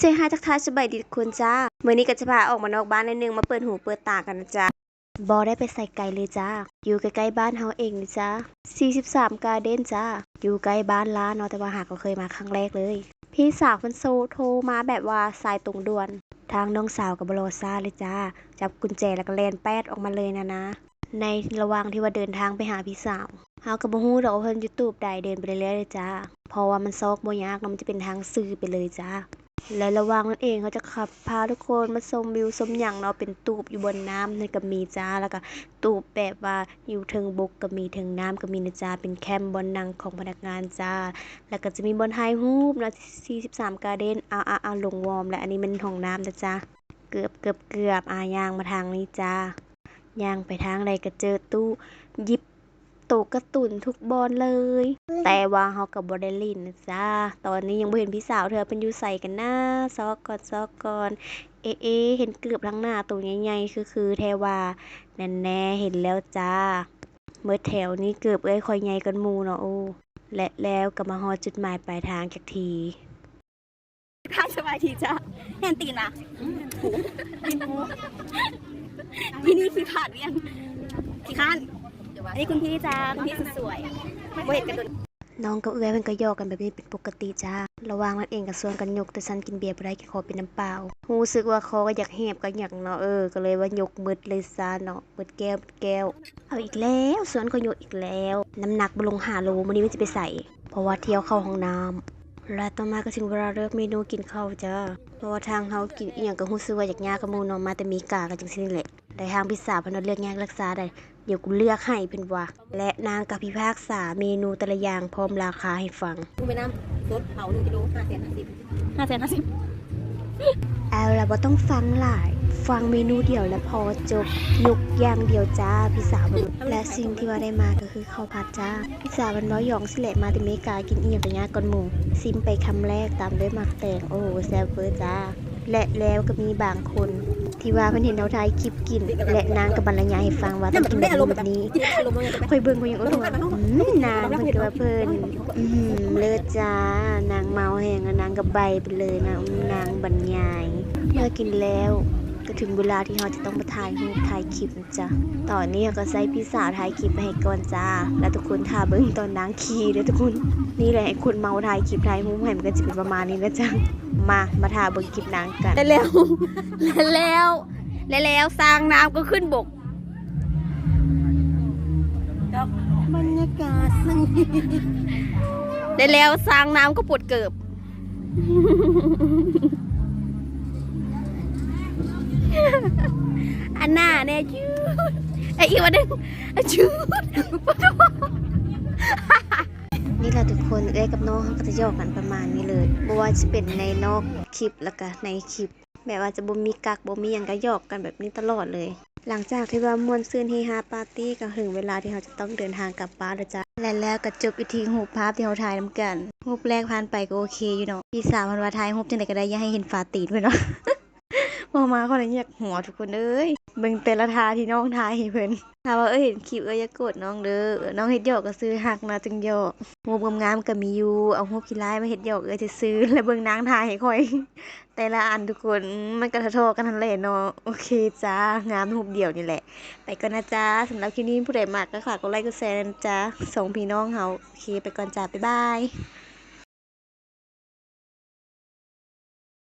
เซฮายทักทายสบายดีทุกคนจ้าเมื้อนี้ก็จะพาออกมานอกบ้านนิดนึงมาเปิดหูเปิดตากันนะจ๊ะบอได้ไปใส่ไกลเลยจ้า อยู่ใกล้ๆบ้านเฮาเองนี่จ้า43 การเด้นจ้า อยู่ใกล้บ้านล้านเนาะแต่ว่าหากก็เคยมาครั้งแรกเลย พี่สาวเพิ่นโซโทรมาแบบว่าสายตรงด่วน ทางน้องสาวกับบรอซ่าเลยจ้า จับกุญแจแล้วก็แลนแป๊ดออกมาเลยนะนะ ในระหว่างที่ว่าเดินทางไปหาพี่สาวเฮาก็บ่ฮู้ดอกว่าเพิ่นยู่ตูบใดเดินไปเรื่อยๆเลยจ้า เพราะว่ามันซอกบ่ยากเนาะมันจะเป็นทางซื่อไปเลยจ้า และระว่างนั้นเองเขาจะขับพาทุกคนมาชมวิวชมหยังเนาะเป็นตูบอยู่บนน้ำนี่ก็มีจ้าแล้วก็ตูบแบบว่าอยู่เทิงบกก็มีเทิงน้ำก็มีนะจ้าเป็นแคมป์บนนังของพนักงานจ้า แล้วก็จะมีบนไฮฮูปนะ43การ์เด้นเอาเอาเอาลงวอร์มและอันนี้มันห้องน้ำนะจ้าเกือบเกือบเกือบอายางมาทางนี้จ้ายางไปทางใดก็เจอตู้ยิบ ตะการ์ตูนทุกบอนเลย แต่ว่าเฮากับ่ได้ลิ้นนะจ้าตอนนี้ยังบ่เห็นพี่สาวเธอเป็นอยู่ใส่กันนะซอกก่อนซอกก่อนเอะเอะเห็นเกือบทั้งหน้าตัวใหญ่ๆคือคือแทว่าแน่แน่ๆเห็นแล้วจ้า เมื่อแถวนี้เกือบเอ้ยคอยใหญ่กันหมู่เนาะโอ้และแล้วก็มาฮอดจุดหมายปลายทางจักทีทางสบายทีจ้ะเห็นตีนนะถูที่นี่ขี้ขาดเรียงขี้ข้าน อันนี้คุณพี่จ้าคุณพี่สุดสวยบ่เห็นกันโดนน้องกับเอื้อยเพิ่นก็หยอกกันแบบนี้เป็นปกติจ้า ระหว่างนั้นเองก็ส่วนกันยกแต่ฉันกินเบียร์บ่ได้ขอเป็นน้ำเปล่ารู้สึกว่าคอก็อยากแหบก็อยากเนาะเออ ก็เลยว่ายกมืดเลยซะเนาะมืดแก้วมืดแก้ว เอาอีกแล้วส่วนก็ยกอีกแล้ว น้ำหนักบ่ลง5โลมื้อนี้มันจะไปใส่ เพราะว่าเที่ยวเข้าห้องน้ำและต่อมาก็ถึงเวลาเลือกเมนูกินข้าวจ้า เพราะว่าทางเฮากินอีหยังก็รู้สึกว่าอยากยากกับหมู่เนาะมาแต่มีกากันจังซี่นี่แหละ ได้ทางพี่สาวเพิ่นว่าเลือกยากรักษาได้ เดี๋ยวกูเลือกให้เพิ่นว่า และนางกับพิพากษาเมนูแต่ละอย่างพร้อมราคาให้ฟังคุณไปน้ำรถเผาหนึ่งกิโลห้าแสนห้าสิบห้าแสนห้าสิบเอาล่ะบ่ต้องฟังหลาย ฟังเมนูเดียวแล้วพอจบยกอย่างเดียวจ้าพี่สาวเพิ่นและสิ่งที่ว่าได้มาก็คือข้าวผัดจ้าพี่สาวมันเว้าหยองสิแหละมาแต่อเมริกากินอีหยังก็ยากก่อนหมู่ซิมไปคำแรกตามด้วยหมักแตงโอ้โหแซ่บเวอร์จ้า และแล้วก็มีบางคน ที่ว่าเพิ่นเห็นเราถ่ายคลิปกิน และนางก็บรรยายให้ฟังว่าต้องกินแบบนี้แบบนี้กินอารมณ์มันจะไปค่อยเบิ่งก็ยังเออว่าอืมนางเพิ่นก็ว่าเพิ่นอืมเลิศจ้านางเมาแฮงอะนางก็ใบไปเลยนะอืมนางบรรยายเมื่อกินแล้ว ก็ถึงเวลาที่เราจะต้องมาถ่ายรูปถ่ายคลิปนะจ้ะตอนนี้ก็ใส่พี่สาวถ่ายคลิปไปให้ก่อนจ้า แล้วทุกคนท่าเบิ่งตอนนางขี่เด้อทุกคน นี่แหละให้คนเมาถ่ายคลิปถ่ายรูปให้มันก็จะเป็นประมาณนี้นะจ๊ะมา มาถ่าเบิ่งคลิปนางกัน แล้วแล้วแล้วแล้วสร้างน้ำก็ขึ้นบกบรรยากาศซึ่งแล้วแล้วสร้างน้ำก็ปวดเกิบ อันหน้าเนี่ยจืดไออีกวันหนึงอะจืดนี่แหละทุกคนเอ้กับน้องเขาก็จะยอกกันประมาณนี้เลยบ่ว่าจะเป็นในนอกคลิปแล้วก็ในคลิปแบบว่าจะบ่มีกักบ่มีหยังก็หยอกกันแบบนี้ตลอดเลย หลังจากที่ว่ามวนซื่นเฮฮาปาร์ตี้ก็ถึงเวลาที่เราจะต้องเดินทางกลับบ้านแล้วจ้ะและแล้วก็จบอีกทีรูภาพที่เราถ่ายนํกันรูปแรกผ่านไปก็โอเคอยู่เนาะพี่สาวมันว่าถ่ายรูปจังไดก็ได้อย่าให้เห็นฝาตีนไว้เนาะ มาคนนี้อยากหัวทุกคนเอ้ยเบิ่งแต่ละทาที่น้องทายให้เพิ่นถ้าว่าเอ้ยเห็นคลิปเอ้ยอย่าโกรธน้องเด้อน้องเฮ็ดหยอกก็ซื้อหักนะจึงหยอกงบงามๆก็มีอยู่เอางบขี้ร้ายมาเฮ็ดหยอกเออจะซื้อแล้วเบิ่งนางทายให้ค่อย แต่ละอันทุกคนมันก็ทอกันทั้งแหละเนาะโอเคจ้างามรูปเดียวนี่แหละ ไปก่อนนะจ้าสำหรับคลิปนี้ผู้ใดมากก็ฝากกดไลค์กดแชร์นะจ้าสองพี่น้องเฮาโอเคไปก่อนจ้าบ๊ายบาย